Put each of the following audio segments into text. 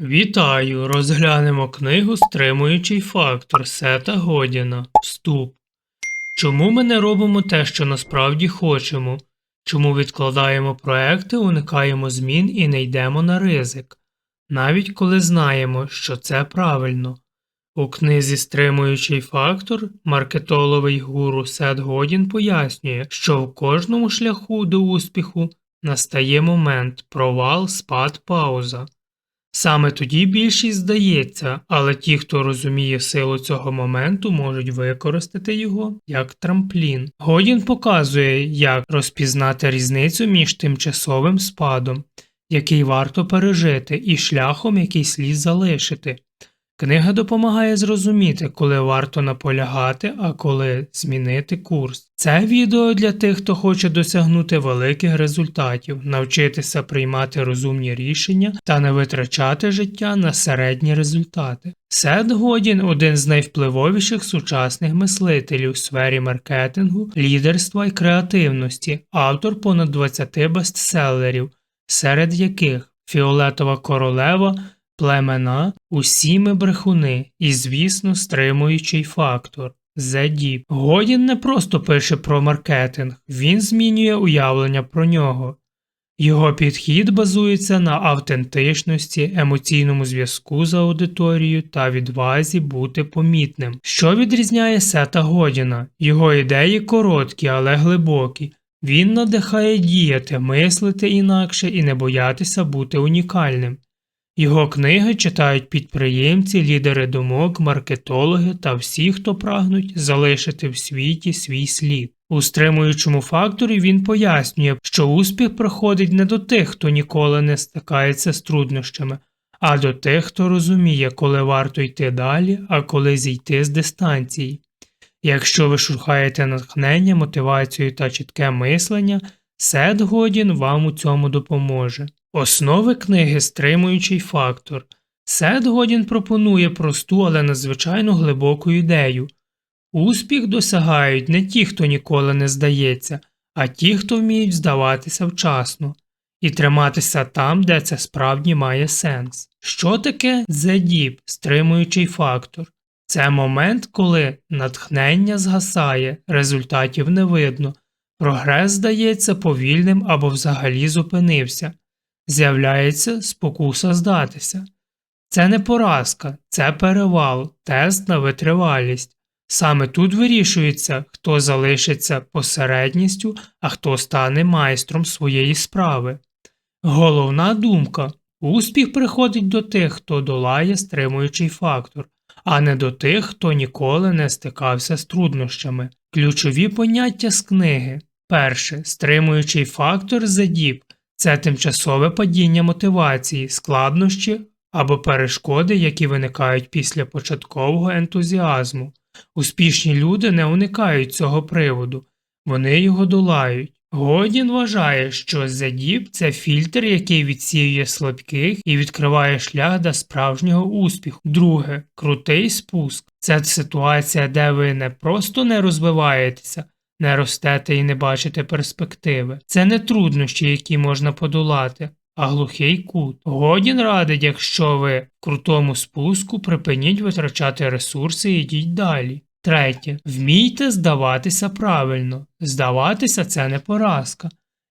Вітаю! Розглянемо книгу Стримуючий фактор Сета Годіна. Вступ. Чому ми не робимо те, що насправді хочемо? Чому відкладаємо проекти, уникаємо змін і не йдемо на ризик? Навіть коли знаємо, що це правильно. У книзі Стримуючий фактор маркетоловий гуру Сет Годін пояснює, що в кожному шляху до успіху настає момент провал, спад, пауза. Саме тоді більшість здається, але ті, хто розуміє силу цього моменту, можуть використати його як трамплін. Годін показує, як розпізнати різницю між тимчасовим спадом, який варто пережити, і шляхом, який слід залишити. Книга допомагає зрозуміти, коли варто наполягати, а коли змінити курс. Це відео для тих, хто хоче досягнути великих результатів, навчитися приймати розумні рішення та не витрачати життя на середні результати. Сет Годін один з найвпливовіших сучасних мислителів у сфері маркетингу, лідерства і креативності, автор понад 20 бестселерів, серед яких Фіолетова королева племена, усі ми брехуни і, звісно, стримуючий фактор. Зедіп. Годін не просто пише про маркетинг, він змінює уявлення про нього. Його підхід базується на автентичності, емоційному зв'язку з аудиторією та відвазі бути помітним. Що відрізняє Сета Годіна? Його ідеї короткі, але глибокі. Він надихає діяти, мислити інакше і не боятися бути унікальним. Його книги читають підприємці, лідери думок, маркетологи та всі, хто прагнуть залишити в світі свій слід. У стримуючому факторі він пояснює, що успіх приходить не до тих, хто ніколи не стикається з труднощами, а до тих, хто розуміє, коли варто йти далі, а коли зійти з дистанції. Якщо ви шукаєте натхнення, мотивацію та чітке мислення, Сет Годін вам у цьому допоможе. Основи книги Стримуючий фактор. Сет Годін пропонує просту, але надзвичайно глибоку ідею. Успіх досягають не ті, хто ніколи не здається, а ті, хто вміють здаватися вчасно, і триматися там, де це справді має сенс. Що таке дзедіп, стримуючий фактор? Це момент, коли натхнення згасає, результатів не видно, прогрес здається повільним або взагалі зупинився з'являється спокуса здатися. Це не поразка, це перевал, тест на витривалість. Саме тут вирішується, хто залишиться посередністю, а хто стане майстром своєї справи. Головна думка успіх приходить до тих, хто долає стримуючий фактор, а не до тих, хто ніколи не стикався з труднощами. Ключові поняття з книги. Перше стримуючий фактор задіб це тимчасове падіння мотивації, складнощі або перешкоди, які виникають після початкового ентузіазму. Успішні люди не уникають цього приводу, вони його долають. Годін вважає, що задіб це фільтр, який відсіює слабких і відкриває шлях до справжнього успіху. Друге крутий спуск це ситуація, де ви не просто не розвиваєтеся, не ростете і не бачите перспективи. Це не труднощі, які можна подолати, а глухий кут. Годін радить, якщо ви в крутому спуску, припиніть витрачати ресурси і йдіть далі. Третє. Вмійте здаватися правильно. Здаватися це не поразка.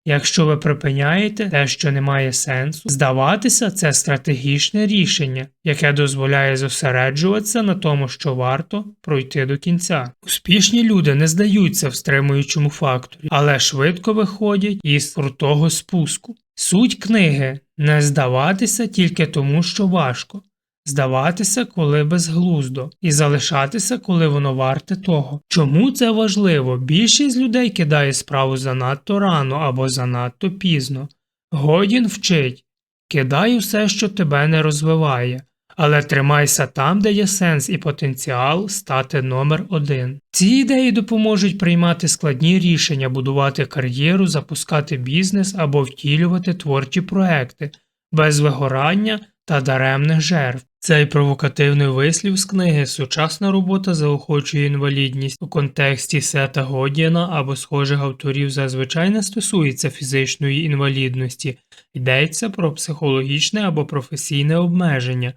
Якщо ви припиняєте те, що не має сенсу, здаватися це стратегічне рішення, яке дозволяє зосереджуватися на тому, що варто пройти до кінця. Успішні люди не здаються в стримуючому факторі, але швидко виходять із крутого спуску. Суть книги не здаватися тільки тому, що важко, здаватися, коли безглуздо, і залишатися, коли воно варте того. Чому це важливо? Більшість людей кидає справу занадто рано або занадто пізно. Годін вчить кидай усе, що тебе не розвиває, але тримайся там, де є сенс і потенціал стати номер один. Ці ідеї допоможуть приймати складні рішення, будувати кар'єру, запускати бізнес або втілювати творчі проекти без вигорання та даремних жертв. Цей провокативний вислів з книги Сучасна робота заохочує інвалідність у контексті Сета Годіна або схожих авторів зазвичай не стосується фізичної інвалідності, Йдеться про психологічне або професійне обмеження,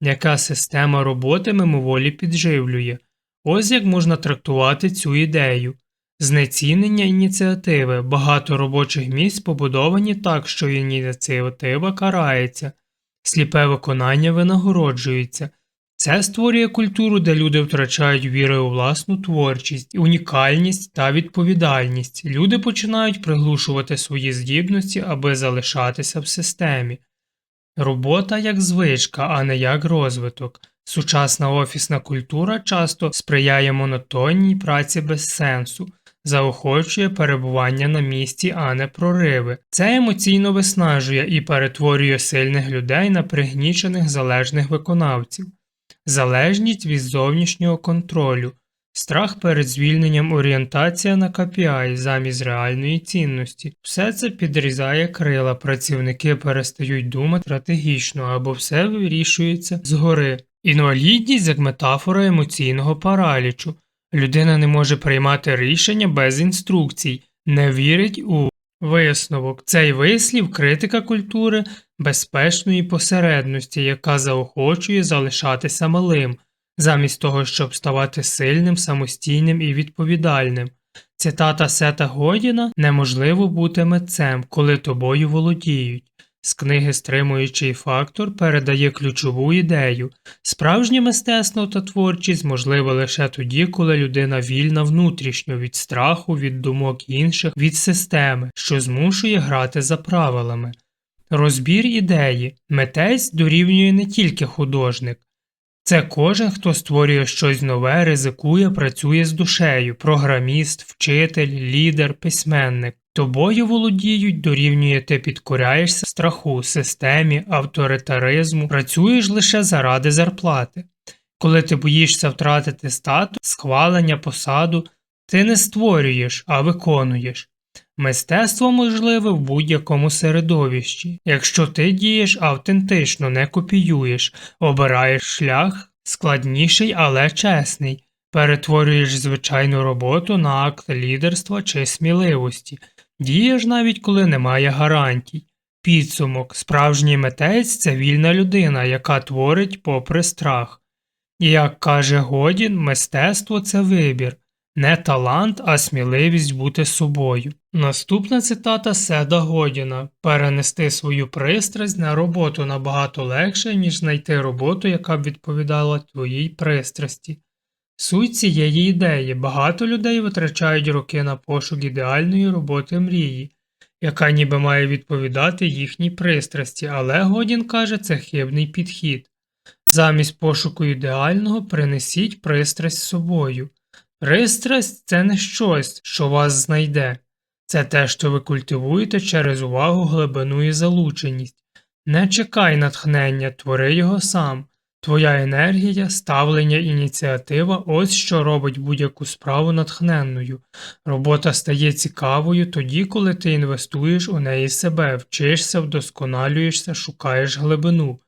яка система роботи мимоволі підживлює. Ось як можна трактувати цю ідею. Знецінення ініціативи. Багато робочих місць побудовані так, що ініціатива карається, сліпе виконання винагороджується. Це створює культуру, де люди втрачають віри у власну творчість, унікальність та відповідальність. Люди починають приглушувати свої здібності, аби залишатися в системі. Робота як звичка, а не як розвиток. Сучасна офісна культура часто сприяє монотонній праці без сенсу, заохочує перебування на місці, а не прориви. Це емоційно виснажує і перетворює сильних людей на пригнічених залежних виконавців, залежність від зовнішнього контролю, страх перед звільненням орієнтація на KPI замість реальної цінності. Все це підрізає крила, працівники перестають думати стратегічно або все вирішується згори. Інвалідність як метафора емоційного паралічу. Людина не може приймати рішення без інструкцій, не вірить у висновок. Цей вислів критика культури безпечної посередності, яка заохочує залишатися малим, замість того, щоб ставати сильним, самостійним і відповідальним. Цитата Сета Годіна неможливо бути митцем, коли тобою володіють. З книги Стримуючий фактор передає ключову ідею справжнє мистецтво та творчість можливе лише тоді, коли людина вільна внутрішньо від страху, від думок інших, від системи, що змушує грати за правилами. Розбір ідеї митець дорівнює не тільки художник. Це кожен, хто створює щось нове, ризикує, працює з душею, програміст, вчитель, лідер, письменник. Тобою володіють, дорівнює ти підкоряєшся страху, системі, авторитаризму, працюєш лише заради зарплати. Коли ти боїшся втратити статус, схвалення, посаду, ти не створюєш, а виконуєш. Мистецтво можливе в будь-якому середовищі, якщо ти дієш автентично, не копіюєш, обираєш шлях складніший, але чесний, перетворюєш звичайну роботу на акт лідерства чи сміливості, дієш навіть коли немає гарантій. Підсумок справжній митець це вільна людина, яка творить попри страх. І як каже Годін, мистецтво це вибір, не талант, а сміливість бути собою. Наступна цитата Седа Годіна перенести свою пристрасть на роботу набагато легше, ніж знайти роботу, яка б відповідала твоїй пристрасті. Суть цієї ідеї багато людей витрачають роки на пошук ідеальної роботи мрії, яка ніби має відповідати їхній пристрасті, але Годін каже, це хибний підхід. Замість пошуку ідеального принесіть пристрасть з собою. Пристрасть це не щось, що вас знайде, це те, що ви культивуєте через увагу, глибину і залученість. Не чекай натхнення, твори його сам. Твоя енергія, ставлення, ініціатива ось що робить будь-яку справу натхненною. Робота стає цікавою тоді, коли ти інвестуєш у неї себе, вчишся, вдосконалюєшся, шукаєш глибину.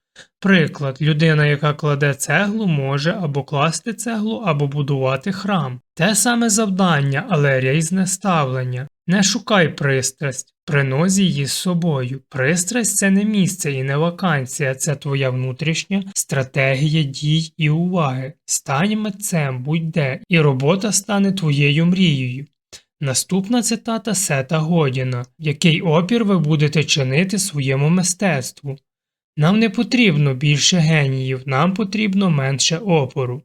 Приклад, людина, яка кладе цеглу, може або класти цеглу, або будувати храм. Те саме завдання, але різне ставлення. Не шукай пристрасть, приноз її з собою. Пристрасть це не місце і не вакансія, це твоя внутрішня стратегія дій і уваги. Стань митцем будь-де, і робота стане твоєю мрією. Наступна цитата Сета Годіна який опір ви будете чинити своєму мистецтву. Нам не потрібно більше геніїв, нам потрібно менше опору.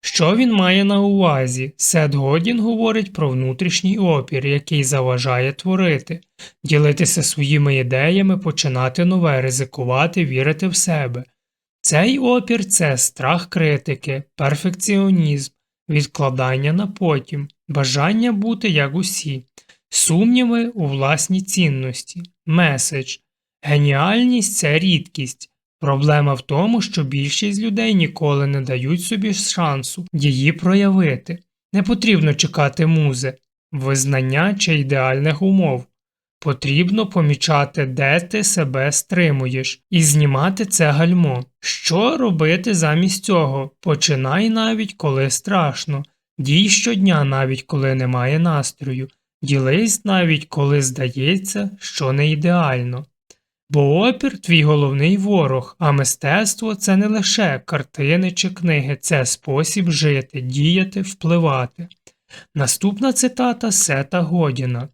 Що він має на увазі? Сет Годін говорить про внутрішній опір, який заважає творити, ділитися своїми ідеями, починати нове, ризикувати, вірити в себе. Цей опір це страх критики, перфекціонізм, відкладання на потім, бажання бути як усі, сумніви у власній цінності, меседж. Геніальність це рідкість. Проблема в тому, що більшість людей ніколи не дають собі шансу її проявити. Не потрібно чекати музи, визнання чи ідеальних умов. Потрібно помічати, де ти себе стримуєш, і знімати це гальмо. Що робити замість цього? Починай навіть коли страшно, дій щодня, навіть коли немає настрою, ділись навіть коли здається, що не ідеально. Бо опір твій головний ворог, а мистецтво це не лише картини чи книги, це спосіб жити, діяти, впливати. Наступна цитата Сета Годіна.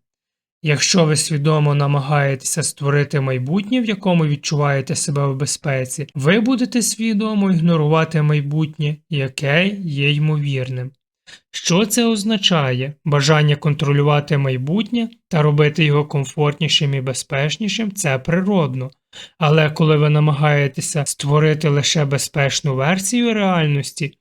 Якщо ви свідомо намагаєтеся створити майбутнє, в якому відчуваєте себе в безпеці, ви будете свідомо ігнорувати майбутнє, яке є ймовірним. Що це означає? Бажання контролювати майбутнє та робити його комфортнішим і безпечнішим це природно. Але коли ви намагаєтеся створити лише безпечну версію реальності,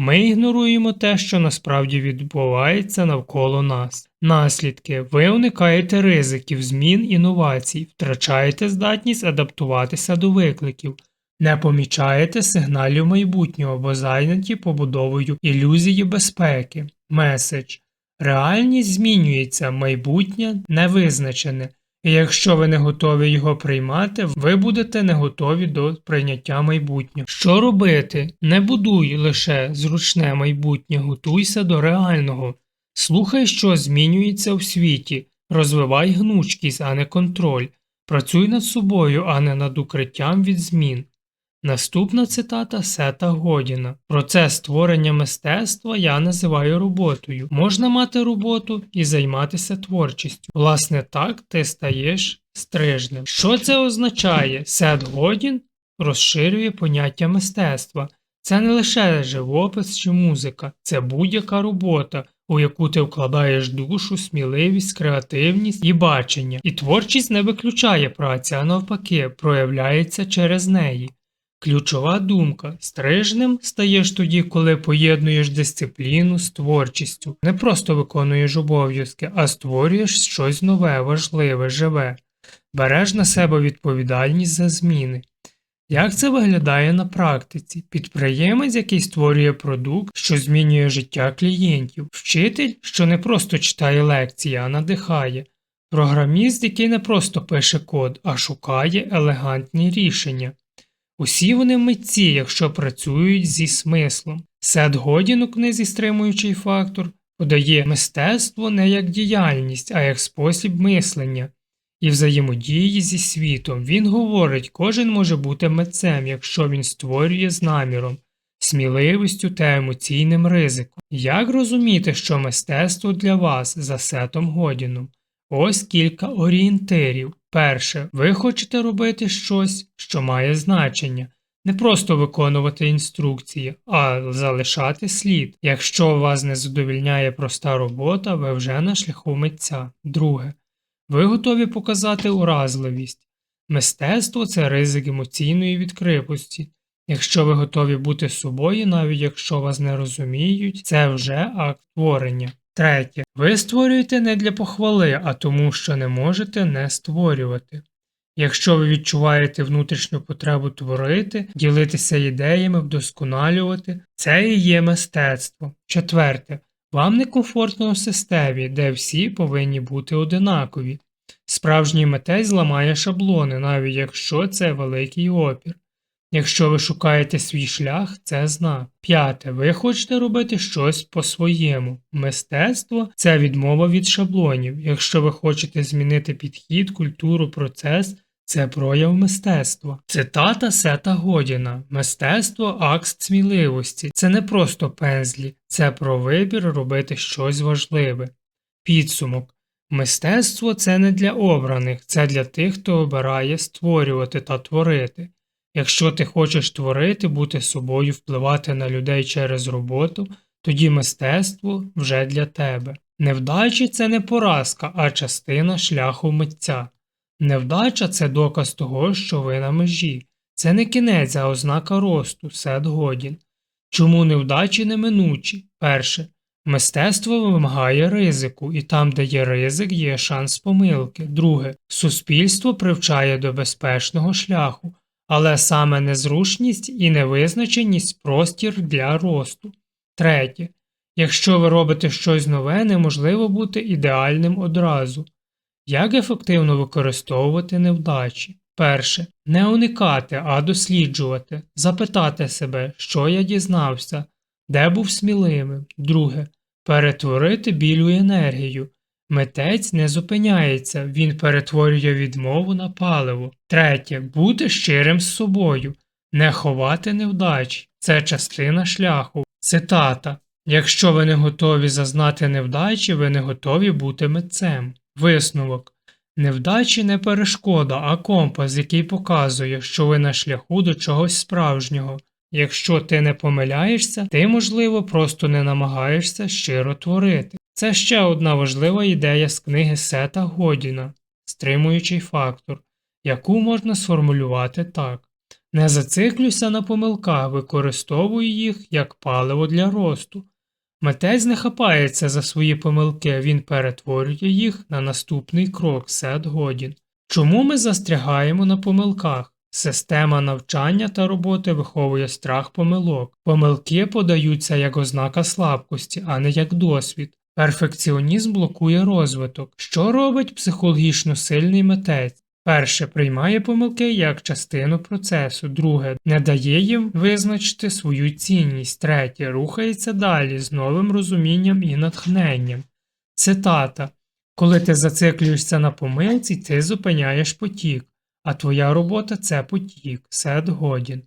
ми ігноруємо те, що насправді відбувається навколо нас. Наслідки ви уникаєте ризиків, змін інновацій, втрачаєте здатність адаптуватися до викликів, не помічаєте сигналів майбутнього, бо зайняті побудовою ілюзії безпеки. Меседж. Реальність змінюється, майбутнє невизначене, і якщо ви не готові його приймати, ви будете не готові до прийняття майбутнього. Що робити? Не будуй лише зручне майбутнє, готуйся до реального. Слухай, що змінюється в світі, розвивай гнучкість, а не контроль. Працюй над собою, а не над укриттям від змін. Наступна цитата Сета Годіна. Процес створення мистецтва я називаю роботою. Можна мати роботу і займатися творчістю. Власне, так ти стаєш стрижнем. Що це означає? Сет Годін розширює поняття мистецтва. Це не лише живопис чи музика, це будь-яка робота, у яку ти вкладаєш душу, сміливість, креативність і бачення. І творчість не виключає праці, а навпаки, проявляється через неї. Ключова думка стрижнем стаєш тоді, коли поєднуєш дисципліну з творчістю, не просто виконуєш обов'язки, а створюєш щось нове, важливе, живе, береш на себе відповідальність за зміни. Як це виглядає на практиці? Підприємець, який створює продукт, що змінює життя клієнтів, вчитель, що не просто читає лекції, а надихає, програміст, який не просто пише код, а шукає елегантні рішення. Усі вони митці, якщо працюють зі смислом. Сет Годін у книзі стримуючий фактор подає мистецтво не як діяльність, а як спосіб мислення і взаємодії зі світом. Він говорить, кожен може бути митцем, якщо він створює з наміром, сміливістю та емоційним ризиком. Як розуміти, що мистецтво для вас за сетом Годіном? Ось кілька орієнтирів. Перше, ви хочете робити щось, що має значення, не просто виконувати інструкції, а залишати слід. Якщо вас не задовільняє проста робота, ви вже на шляху митця. Друге, ви готові показати уразливість. Мистецтво це ризик емоційної відкритості. Якщо ви готові бути собою, навіть якщо вас не розуміють, це вже акт творення. Третє. Ви створюєте не для похвали, а тому, що не можете не створювати. Якщо ви відчуваєте внутрішню потребу творити, ділитися ідеями, вдосконалювати, це і є мистецтво. Четверте. Вам некомфортно у системі, де всі повинні бути одинакові. Справжній митець зламає шаблони, навіть якщо це великий опір. Якщо ви шукаєте свій шлях, це знак. П'яте. Ви хочете робити щось по-своєму. Мистецтво це відмова від шаблонів. Якщо ви хочете змінити підхід, культуру, процес, це прояв мистецтва. Цитата Сета Годіна. Мистецтво акт сміливості. Це не просто пензлі, це про вибір робити щось важливе. Підсумок. Мистецтво це не для обраних, це для тих, хто обирає створювати та творити. Якщо ти хочеш творити, бути собою, впливати на людей через роботу, тоді мистецтво вже для тебе. Невдачі це не поразка, а частина шляху митця. Невдача це доказ того, що ви на межі. Це не кінець, а ознака росту, сет годін. Чому невдачі неминучі? Перше. Мистецтво вимагає ризику, і там, де є ризик, є шанс помилки. Друге. Суспільство привчає до безпечного шляху, але саме незручність і невизначеність простір для росту. Третє. Якщо ви робите щось нове, неможливо бути ідеальним одразу. Як ефективно використовувати невдачі? Перше. Не уникати, а досліджувати, запитати себе, що я дізнався, де був сміливим. Друге. Перетворити біль у енергію. Митець не зупиняється, він перетворює відмову на паливо. Третє. Бути щирим з собою. Не ховати невдач. Це частина шляху. Цитата. Якщо ви не готові зазнати невдачі, ви не готові бути митцем. Висновок. Невдачі не перешкода, а компас, який показує, що ви на шляху до чогось справжнього. Якщо ти не помиляєшся, ти, можливо, просто не намагаєшся щиро творити. Це ще одна важлива ідея з книги Сета Годіна, стримуючий фактор, яку можна сформулювати так. Не зациклюйся на помилках, використовуй їх як паливо для росту. Митець не хапається за свої помилки, він перетворює їх на наступний крок Сет Годін. Чому ми застрягаємо на помилках? Система навчання та роботи виховує страх помилок. Помилки подаються як ознака слабкості, а не як досвід. Перфекціонізм блокує розвиток. Що робить психологічно сильний митець? Перше приймає помилки як частину процесу, друге не дає їм визначити свою цінність, третє рухається далі з новим розумінням і натхненням. Цитата Коли ти зациклюєшся на помилці, ти зупиняєш потік, а твоя робота це потік, Сет Годін.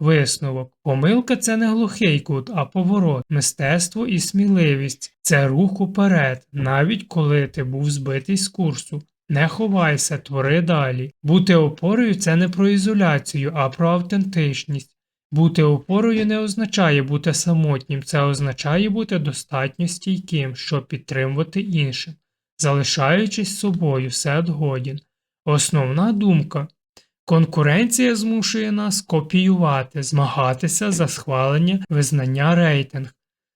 Висновок. Помилка це не глухий кут, а поворот, мистецтво і сміливість це рух уперед, навіть коли ти був збитий з курсу. Не ховайся, твори далі. Бути опорою це не про ізоляцію, а про автентичність. Бути опорою не означає бути самотнім, це означає бути достатньо стійким, щоб підтримувати іншим, залишаючись собою, Сет Годін. Основна думка конкуренція змушує нас копіювати, змагатися за схвалення, визнання рейтинг.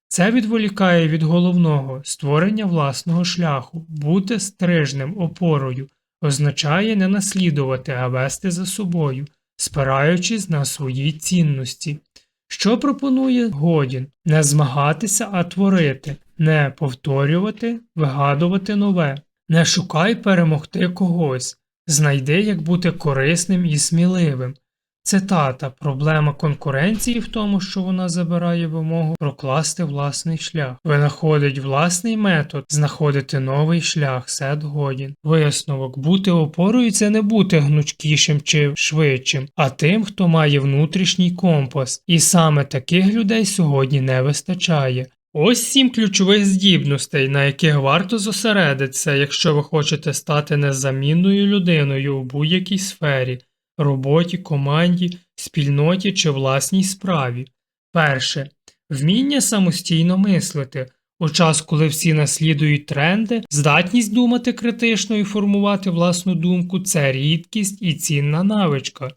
Це відволікає від головного створення власного шляху, бути стрижним опорою означає не наслідувати, а вести за собою, спираючись на свої цінності. Що пропонує Годін? Не змагатися, а творити, не повторювати, вигадувати нове, не шукай перемогти когось, знайди, як бути корисним і сміливим. Цитата Проблема конкуренції в тому, що вона забирає вимогу прокласти власний шлях, винаходить власний метод, знаходити новий шлях, сет годін. Висновок бути опорою це не бути гнучкішим чи швидшим, а тим, хто має внутрішній компас, і саме таких людей сьогодні не вистачає. Ось сім ключових здібностей, на яких варто зосередитися, якщо ви хочете стати незамінною людиною у будь-якій сфері роботі, команді, спільноті чи власній справі. Перше. Вміння самостійно мислити. У час, коли всі наслідують тренди, здатність думати критично і формувати власну думку це рідкість і цінна навичка.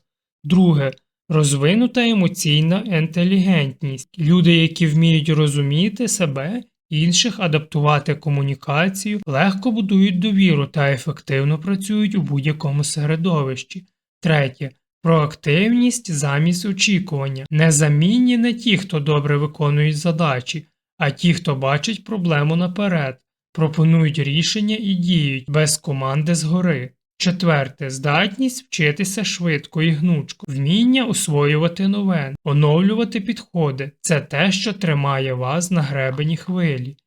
Друге. Розвинута емоційна інтелігентність. Люди, які вміють розуміти себе, інших адаптувати комунікацію, легко будують довіру та ефективно працюють у будь-якому середовищі. Третє. Проактивність замість очікування. Незамінні не ті, хто добре виконують задачі, а ті, хто бачить проблему наперед, пропонують рішення і діють без команди згори. Четверте. Здатність вчитися швидко і гнучко, вміння освоювати нове, оновлювати підходи це те, що тримає вас на гребені хвилі.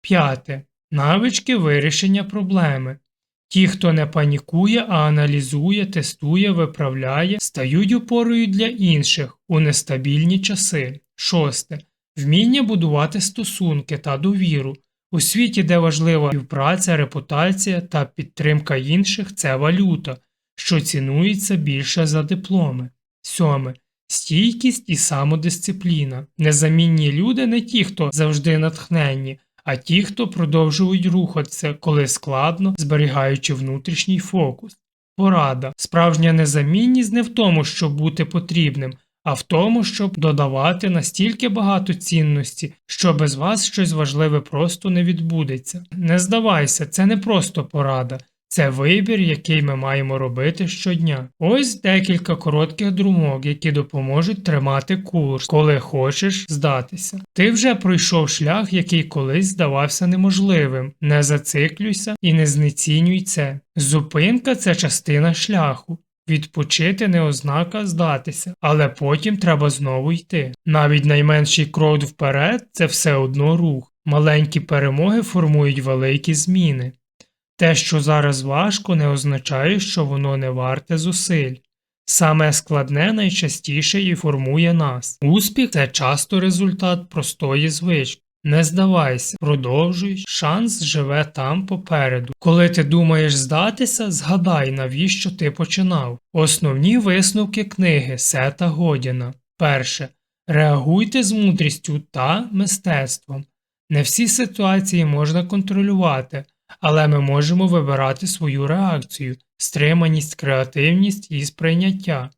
П'яте. Навички вирішення проблеми. Ті, хто не панікує, а аналізує, тестує, виправляє, стають опорою для інших у нестабільні часи. Шосте. Вміння будувати стосунки та довіру. У світі, де важлива співпраця, репутація та підтримка інших це валюта, що цінується більше за дипломи. Сьоме. Стійкість і самодисципліна. Незамінні люди не ті, хто завжди натхненні, а ті, хто продовжують рухатися, коли складно, зберігаючи внутрішній фокус. Порада. Справжня незамінність не в тому, щоб бути потрібним, а в тому, щоб додавати настільки багато цінності, що без вас щось важливе просто не відбудеться. Не здавайся, це не просто порада. Це вибір, який ми маємо робити щодня. Ось декілька коротких думок, які допоможуть тримати курс, коли хочеш здатися. Ти вже пройшов шлях, який колись здавався неможливим. Не зациклюйся і не знецінюй це. Зупинка це частина шляху. Відпочити не ознака здатися, але потім треба знову йти. Навіть найменший крок вперед це все одно рух. Маленькі перемоги формують великі зміни. Те, що зараз важко, не означає, що воно не варте зусиль. Саме складне найчастіше і формує нас. Успіх це часто результат простої звички. Не здавайся, продовжуй, шанс живе там попереду. Коли ти думаєш здатися, згадай, навіщо ти починав. Основні висновки книги Сета Годіна. Перше. Реагуйте з мудрістю та мистецтвом. Не всі ситуації можна контролювати, але ми можемо вибирати свою реакцію, стриманість, креативність і сприйняття.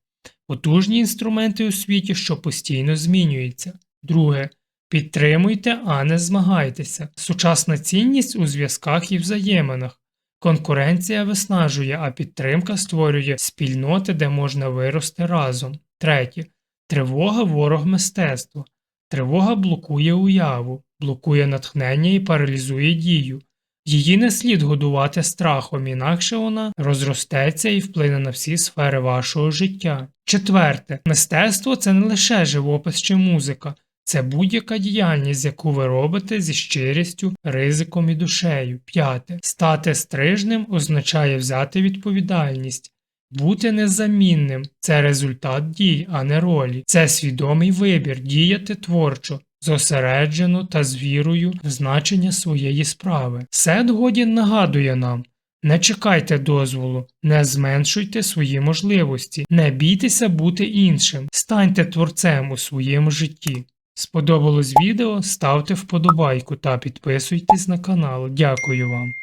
Потужні інструменти у світі, що постійно змінюються. Друге. Підтримуйте, а не змагайтеся. Сучасна цінність у зв'язках і взаєминах. Конкуренція виснажує, а підтримка створює спільноти, де можна вирости разом. Третє. Тривога ворог мистецтва. Тривога блокує уяву, блокує натхнення і паралізує дію. Її не слід годувати страхом, інакше вона розростеться і вплине на всі сфери вашого життя. Четверте, мистецтво це не лише живопис чи музика, це будь-яка діяльність, яку ви робите зі щирістю, ризиком і душею. П'яте. Стати стрижним означає взяти відповідальність. Бути незамінним це результат дій, а не ролі. Це свідомий вибір діяти творчо, зосереджено та з вірою в значення своєї справи. Сет Годін нагадує нам. Не чекайте дозволу, не зменшуйте свої можливості, не бійтеся бути іншим, станьте творцем у своєму житті. Сподобалось відео? Ставте вподобайку та підписуйтесь на канал. Дякую вам.